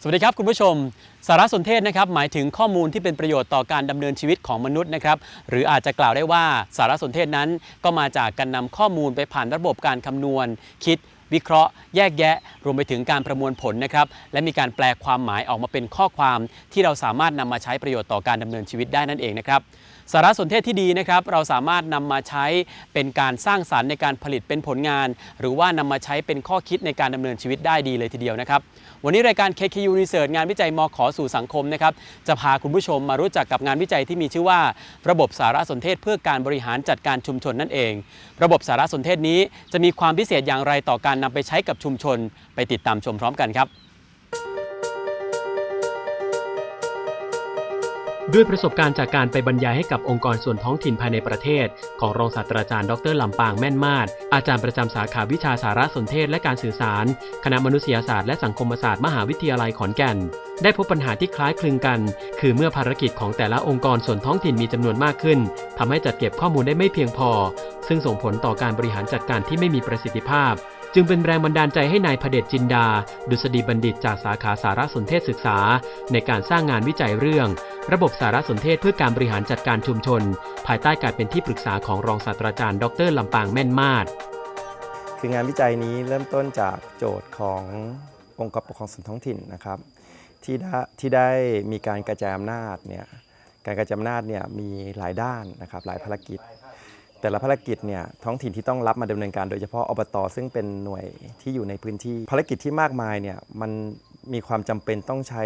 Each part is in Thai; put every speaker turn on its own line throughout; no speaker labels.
สวัสดีครับคุณผู้ชม สารสนเทศนะครับหมายถึงข้อมูลที่เป็นประโยชน์ต่อการดำเนินชีวิตของมนุษย์นะครับหรืออาจจะกล่าวได้ว่าสารสนเทศนั้น ก็มาจากการนำข้อมูลไปผ่านระบบการคำนวณ คิด วิเคราะห์แยกแยะ รวมไปถึงการประมวลผลนะครับ และมีการแปลความหมายออกมาเป็นข้อความที่เราสามารถนำมาใช้ประโยชน์ต่อการดำเนินชีวิตได้นั่นเองนะครับสารสนเทศที่ดีนะครับ เราสามารถนำมาใช้เป็นการสร้างสรรค์ในการผลิตเป็นผลงาน หรือว่านำมาใช้เป็นข้อคิดในการดำเนินชีวิตได้ดีเลยทีเดียวนะครับ วันนี้รายการ KKU Research งานวิจัยมขอสู่สังคมนะครับจะพาคุณผู้ชมมารู้จักกับงานวิจัยที่มีชื่อว่า ระบบสารสนเทศเพื่อการบริหารจัดการชุมชนนั่นเอง ระบบสารสนเทศนี้จะมีความพิเศษอย่างไรต่อการนำไปใช้กับชุมชนไปติดตามชมพร้อมกันครับ ด้วยประสบการณ์จากการไปบรรยายให้กับองค์กรส่วนท้องถิ่นภายในประเทศ ของรองศาสตราจารย์ดรลำปางแม่นมาศอาจารย์ประจำสาขาวิชาสารสนเทศและการสื่อสาร คณะมนุษยศาสตร์และสังคมศาสตร์มหาวิทยาลัยขอนแก่น ได้พบปัญหาที่คล้ายคลึงกัน คือเมื่อภารกิจของแต่ละองค์กรส่วนท้องถิ่นมีจำนวนมากขึ้นทำให้จัดเก็บข้อมูลได้ไม่เพียงพอ ซึ่งส่งผลต่อการบริหารจัดการที่ไม่มีประสิทธิภาพ จึงเป็นแรงบันดาลใจให้นายพเดชจินดา ดุษฎีบัณฑิตจากสาขาสารสนเทศศึกษา ในการสร้างงานวิจัยเรื่อง ระบบสารสนเทศเพื่อการบริหารจัดการชุมชน ภายใต้การเป็นที่ปรึกษาของรองศาสตราจารย์ ดรลำปางแม่นมาศ
คืองานวิจัยนี้เริ่มต้นจากโจทย์ขององค์กรปกครองส่วนท้องถิ่นนะครับที่ได้ที่ได้มีการกระจายอำนาจเนี่ยการกระจายอำนาจเนี่ยมีหลายด้านนะครับหลายภารกิจ แต่ละภารกิจเนี่ยท้องถิ่นที่ต้องรับมาดำเนินการโดยเฉพาะอบตซึ่งเป็นหน่วยที่อยู่ในพื้นที่ ภารกิจที่มากมายเนี่ยมันมีความจำเป็นต้องใช้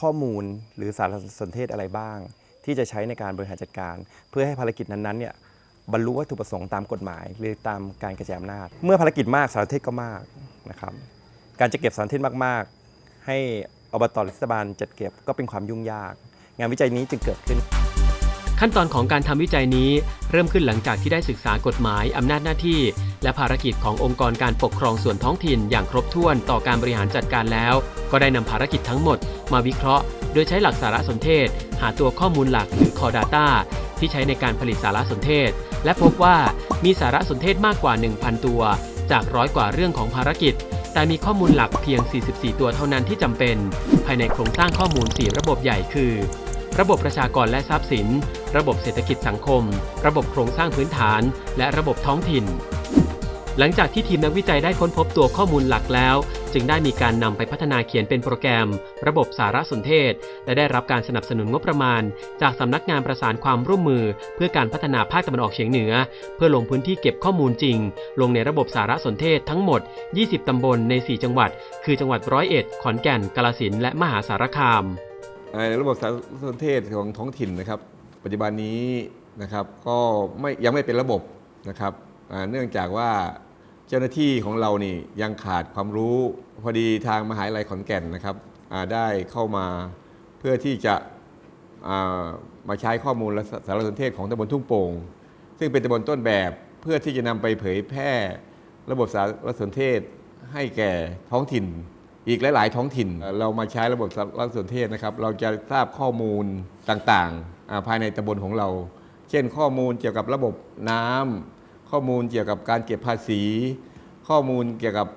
ข้อมูลหรือสารสนเทศอะไรบ้าง ที่จะใช้ในการบริหารจัดการ เพื่อให้ภารกิจนั้นๆเนี่ยบรรลุวัตถุประสงค์ตามกฎหมาย หรือตามการกระจายอำนาจ เมื่อภารกิจมากสารเทศก็มากนะครับการจะเก็บสารเทศมาก ๆ ให้อบตหรือเทศบาลจัดเก็บก็เป็นความยุ่งยาก งานวิจัยนี้จึงเกิดขึ้น
ขั้นตอนของการทำวิจัยนี้เริ่มขึ้นหลังจากที่ได้ศึกษากฎหมายอำนาจหน้าที่ และภารกิจขององค์กรการปกครองส่วนท้องถิ่น อย่างครบถ้วนต่อการบริหารจัดการแล้ว ก็ได้นำภารกิจทั้งหมด มาวิเคราะห์ โดยใช้หลักสารสนเทศ หาตัวข้อมูลหลักหรือ Core Data ที่ใช้ในการผลิตสารสนเทศ และพบว่ามีสารสนเทศมากกว่า 1,000 ตัว จากร้อยกว่าเรื่องของภารกิจ แต่มีข้อมูลหลักเพียง 44 ตัวเท่านั้นที่จำเป็น ภายในโครงสร้างข้อมูล 4 ระบบใหญ่คือ ระบบประชากรและทรัพย์สิน ระบบเศรษฐกิจสังคม ระบบโครงสร้างพื้นฐาน และระบบท้องถิ่น หลังจากที่ทีมนักวิจัยได้ค้นพบตัวข้อมูลหลักแล้ว จึงได้มีการนำไปพัฒนาเขียนเป็นโปรแกรม ระบบสารสนเทศ และได้รับการสนับสนุนงบประมาณ จากสำนักงานประสานความร่วมมือ เพื่อการพัฒนาภาคตะวันออกเฉียงเหนือ เพื่อลงพื้นที่เก็บข้อมูลจริง ลงในระบบสารสนเทศทั้งหมด 20 ตำบลใน 4 จังหวัด คือจังหวัดร้อยเอ็ด ขอนแก่น กาฬสินธุ์และมหาสารคาม
เอ่อระบบสารสนเทศของท้องถิ่นนะครับ ปัจจุบันนี้นะครับก็ไม่ยังไม่เป็นระบบนะครับเนื่องจากว่าเจ้าหน้าที่ของเรานี่ยังขาดความรู้ พอดีทางมหาวิทยาลัยขอนแก่นนะครับได้เข้ามาเพื่อที่จะมาใช้ข้อมูลและสารสนเทศของตำบลทุ่งโป่งซึ่งเป็นตำบลต้นแบบเพื่อที่จะนำไปเผยแพร่ระบบสารสนเทศให้แก่ท้องถิ่น อีกหลาย ๆ ท้องถิ่น เรามาใช้ระบบสารสนเทศนะครับ เราจะทราบข้อมูลต่าง ๆ ภายในตำบลของเรา เช่น ข้อมูลเกี่ยวกับระบบน้ำข้อมูลเกี่ยวกับการเก็บภาษี ข้อมูลเกี่ยวกับ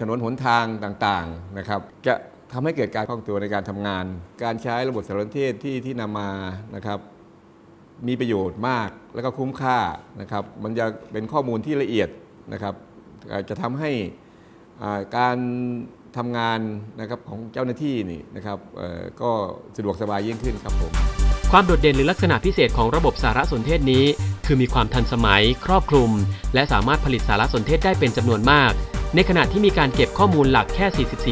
ถนนหนทางต่างๆนะครับ จะทำให้เกิดการคล่องตัวในการทำงาน การใช้ระบบสารสนเทศที่ที่นำมานะครับ มีประโยชน์มากและก็คุ้มค่านะครับ มันจะเป็นข้อมูลที่ละเอียดนะครับจะทำให้การทำงานนะครับของเจ้าหน้าที่นี่นะครับก็สะดวกสบายยิ่งขึ้นครับผม
ความโดดเด่นหรือลักษณะพิเศษของระบบสารสนเทศนี้ คือมีความทันสมัย ครอบคลุม และสามารถผลิตสารสนเทศได้เป็นจำนวนมาก ในขณะที่มีการเก็บข้อมูลหลักแค่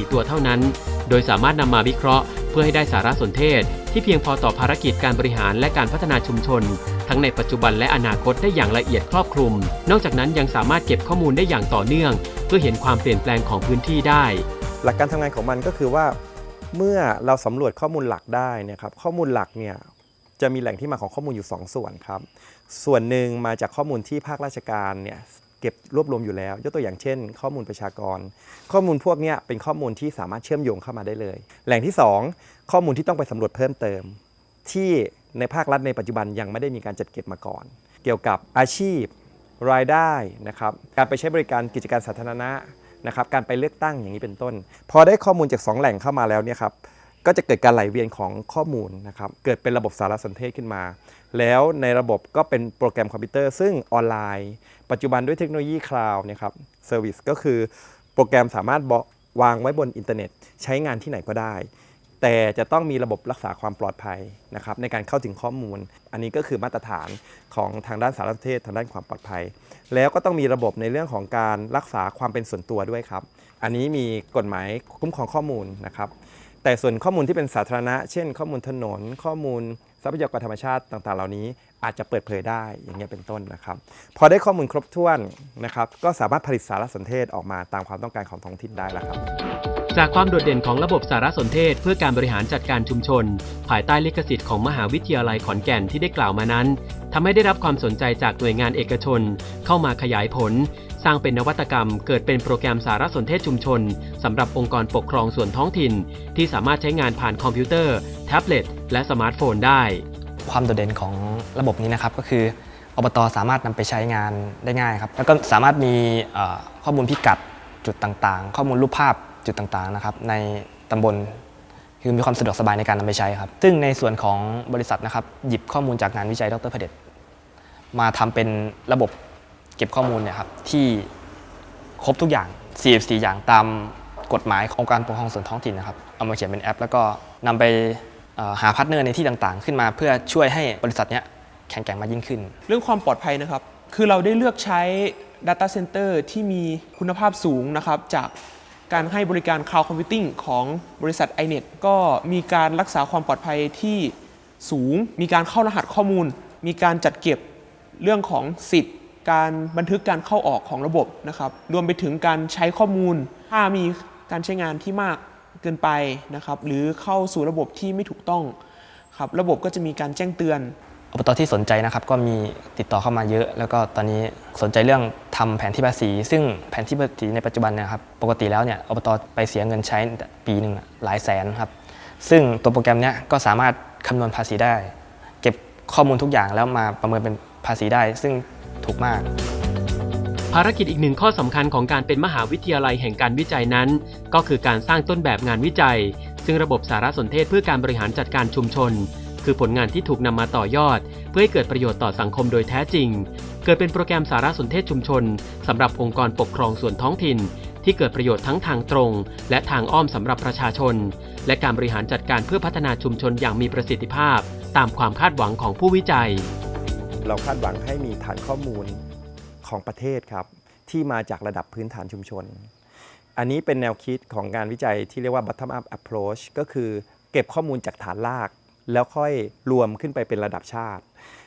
44 ตัวเท่านั้น โดยสามารถนำมาวิเคราะห์ เพื่อให้ได้สารสนเทศ ที่เพียงพอต่อภารกิจการบริหารและการพัฒนาชุมชน ทั้งในปัจจุบันและอนาคตได้อย่างละเอียดครอบคลุม นอกจากนั้นยังสามารถเก็บข้อมูลได้อย่างต่อเนื่อง เพื่อเห็นความเปลี่ยนแปลงของพื้นที่ได้
หลักการทำงานของมันก็คือว่าเมื่อเราสำรวจข้อมูลหลักได้นยครับข้อมูลหลักเนี่ย จะมีแหล่งที่มาของข้อมูลอยู่ 2 ส่วนครับ ส่วนหนึ่งมาจากข้อมูลที่ภาคราชการเนี่ยเก็บรวบรวมอยู่แล้ว ยกตัวอย่างเช่น ข้อมูลประชากร ข้อมูลพวกนี้เป็นข้อมูลที่สามารถเชื่อมโยงเข้ามาได้เลย แหล่งที่ 2 ข้อมูลที่ต้องไปสำรวจเพิ่มเติม ที่ในภาครัฐในปัจจุบันยังไม่ได้มีการจัดเก็บมาก่อน เกี่ยวกับอาชีพ รายได้นะครับการไปใช้บริการกิจการสาธารณะนะครับการไปเลือกตั้งอย่างนี้เป็นต้น พอได้ข้อมูลจากสองแหล่งเข้ามาแล้วเนี่ยครับ ก็จะเกิดการไหลเวียนของข้อมูลนะครับ เกิดเป็นระบบสารสนเทศขึ้นมา แล้วในระบบก็เป็นโปรแกรมคอมพิวเตอร์ ซึ่งออนไลน์ ปัจจุบันด้วยเทคโนโลยีคลาวด์นี่ยครับเซอร์วิสก็คือโปรแกรมสามารถบวางไว้บนอินเทอร์เน็ต ใช้งานที่ไหนก็ได้ แต่จะต้องมีระบบรักษาความปลอดภัยนะครับในการเข้าถึงข้อมูล อันนี้ก็คือมาตรฐานของทางด้านสารสนเทศ ทางด้านความปลอดภัย แล้วก็ต้องมีระบบในเรื่องของการรักษาความเป็นส่วนตัวด้วยครับ อันนี้มีกฎหมายคุ้มครองข้อมูลนะครับ แต่ส่วนข้อมูลที่เป็นสาธารณะ เช่น ข้อมูลถนน ข้อมูลทรัพยากรธรรมชาติต่างๆ เหล่านี้อาจจะเปิดเผยได้อย่างเงี้ยเป็นต้นนะครับ พอได้ข้อมูลครบถ้วนนะครับ ก็สามารถผลิตสารสนเทศออกมาตามความต้องการของท้องถิ่นได้แล้วครับ
จากความโดดเด่นของระบบสารสนเทศ เพื่อการบริหารจัดการชุมชน ภายใต้ลิขสิทธิ์ของมหาวิทยาลัยขอนแก่นที่ได้กล่าวมานั้นทำให้ได้รับความสนใจจากหน่วยงานเอกชน เข้ามาขยายผล สร้างเป็นนวัตกรรม เกิดเป็นโปรแกรมสารสนเทศชุมชนสำหรับองค์กรปกครองส่วนท้องถิ่น ที่สามารถใช้งานผ่านคอมพิวเตอร์ แท็บเล็ต และสมาร์ทโฟนได้
ความโดดเด่นของระบบนี้นะครับก็คืออบตสามารถนำไปใช้งานได้ง่ายครับ แล้วก็สามารถมีข้อมูลพิกัดจุดต่างๆ ข้อมูลรูปภาพจุดต่างๆนะครับในตำบลคือมีความสะดวกสบายในการนำไปใช้ครับ ซึ่งในส่วนของบริษัทนะครับหยิบข้อมูลจากงานวิจัยดรพเดชมาทำเป็นระบบ ก็บข้อมูลเนี่ยครับที่ครบทุกอย่าง 44 อย่างตามกฎหมายของค์การปกครองส่วนท้องถิ่นนะครับ เอามาเขียนเป็นแอป แล้วก็นำไปหาพาร์ทเนอร์ในที่ต่างๆ ขึ้นมาเพื่อช่วยให้บริษัทเนี้ยแข็งแกร่งมากยิ่งขึ้น
เรื่องความปลอดภัยนะครับ คือเราได้เลือกใช้ Data Center ที่มีคุณภาพสูงนะครับ จากการให้บริการ Cloud Computing ของบริษัท iNet ก็มีการรักษาความปลอดภัยที่สูง มีการเข้ารหัสข้อมูล มีการจัดเก็บเรื่องของสิทธิ์ การบันทึกการเข้าออกของระบบนะครับ รวมไปถึงการใช้ข้อมูล ถ้ามีการใช้งานที่มากเกินไปนะครับ หรือเข้าสู่ระบบที่ไม่ถูกต้องครับ ระบบก็จะมีการแจ้งเตือน
อบตที่สนใจนะครับก็มีติดต่อเข้ามาเยอะ แล้วก็ตอนนี้สนใจเรื่องทำแผนที่ภาษี ซึ่งแผนที่ภาษีในปัจจุบันนี่ยครับ ปกติแล้วเนี่ยอบตไปเสียเงินใช้ปีหนึ่งหลายแสนครับ ซึ่งตัวโปรแกรมเนี้ยก็สามารถคำนวณภาษีได้ เก็บข้อมูลทุกอย่างแล้วมาประเมินเป็นภาษีได้ ซึ่ง ถูกมาก
ภารกิจอีกหนึ่งข้อสำคัญของการเป็นมหาวิทยาลัยแห่งการวิจัยนั้น ก็คือการสร้างต้นแบบงานวิจัย ซึ่งระบบสารสนเทศเพื่อการบริหารจัดการชุมชน คือผลงานที่ถูกนำมาต่อยอด เพื่อให้เกิดประโยชน์ต่อสังคมโดยแท้จริง เกิดเป็นโปรแกรมสารสนเทศชุมชนสำหรับองค์กรปกครองส่วนท้องถิ่นที่เกิดประโยชน์ทั้งทางตรง และทางอ้อมสำหรับประชาชน และการบริหารจัดการเพื่อพัฒนาชุมชนอย่างมีประสิทธิภาพ ตามความคาดหวังของผู้วิจัย
เราคาดหวังให้มีฐานข้อมูลของประเทศครับ ที่มาจากระดับพื้นฐานชุมชน อันนี้เป็นแนวคิดของงานวิจัยที่เรียกว่า bottom up approach ก็คือเก็บข้อมูลจากฐานราก แล้วค่อยรวมขึ้นไปเป็นระดับชาติ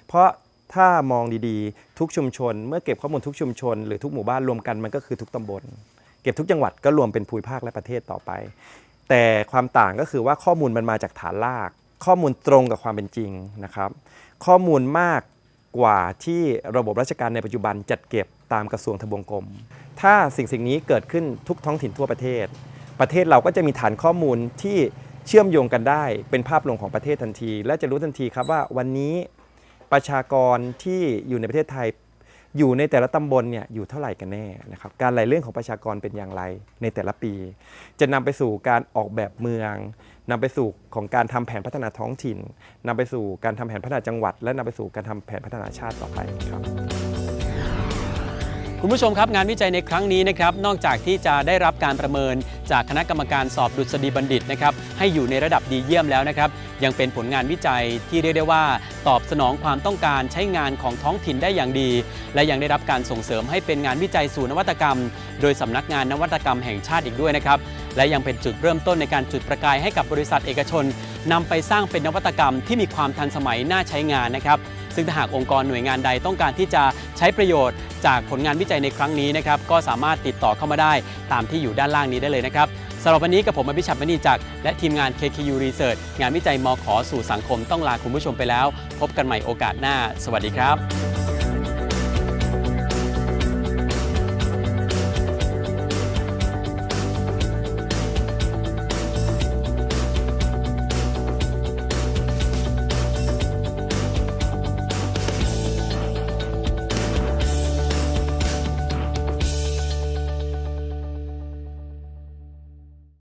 เพราะถ้ามองดีๆ ทุกชุมชน เมื่อเก็บข้อมูลทุกชุมชน หรือทุกหมู่บ้านรวมกันมันก็คือทุกตำบล เก็บทุกจังหวัดก็รวมเป็นภูมิภาคและประเทศต่อไป แต่ความต่างก็คือว่าข้อมูลมันมาจากฐานราก ข้อมูลตรงกับความเป็นจริงนะครับ ข้อมูลมาก กว่าที่ระบบราชการในปัจจุบันจัดเก็บตามกระทรวงทบวงกรม ถ้าสิ่งสิ่งนี้เกิดขึ้นทุกท้องถิ่นทั่วประเทศ ประเทศเราก็จะมีฐานข้อมูลที่เชื่อมโยงกันได้ เป็นภาพรวมของประเทศทันที และจะรู้ทันทีครับว่าวันนี้ประชากรที่อยู่ในประเทศไทย อยู่ในแต่ละตำบลเนี่ยอยู่เท่าไหร่กันแน่นะครับการไหลเรื่องของประชากรเป็นอย่างไรในแต่ละปี จะนำไปสู่การออกแบบเมืองนำไปสู่ของการทำแผนพัฒนาท้องถิ่นนำไปสู่การทำแผนพัฒนาจังหวัด และนำไปสู่การทำแผนพัฒนาชาติต่อไปครับ
คุณผู้ชมครับงานวิจัยในครั้งนี้นะครับนอกจากที่จะได้รับการประเมินจากคณะกรรมการสอบดุษฎีบัณฑิตนะครับให้อยู่ในระดับดีเยี่ยมแล้วนะครับ ยังเป็นผลงานวิจัยที่เรียกได้ว่า ตอบสนองความต้องการใช้งานของท้องถิ่นได้อย่างดี และยังได้รับการส่งเสริมให้เป็นงานวิจัยสู่นวัตกรรม โดยสำนักงานนวัตกรรมแห่งชาติอีกด้วยนะครับและยังเป็นจุดเริ่มต้นในการจุดประกายให้กับบริษัทเอกชนนำไปสร้างเป็นนวัตกรรมที่มีความทันสมัยน่าใช้งานนะครับซึ่งถ้าหากองค์กรหน่วยงานใดต้องการที่จะใช้ประโยชน์ จากผลงานวิจัยในครั้งนี้นะครับก็สามารถติดต่อเข้ามาได้ตามที่อยู่ด้านล่างนี้ได้เลยนะครับสำหรับวันนี้กับผมอภิชัดมณีจักรและทีมงาน KKU Research งานวิจัยมขอสู่สังคมต้องลาคุณผู้ชมไปแล้ว พบกันใหม่โอกาสหน้า สวัสดีครับ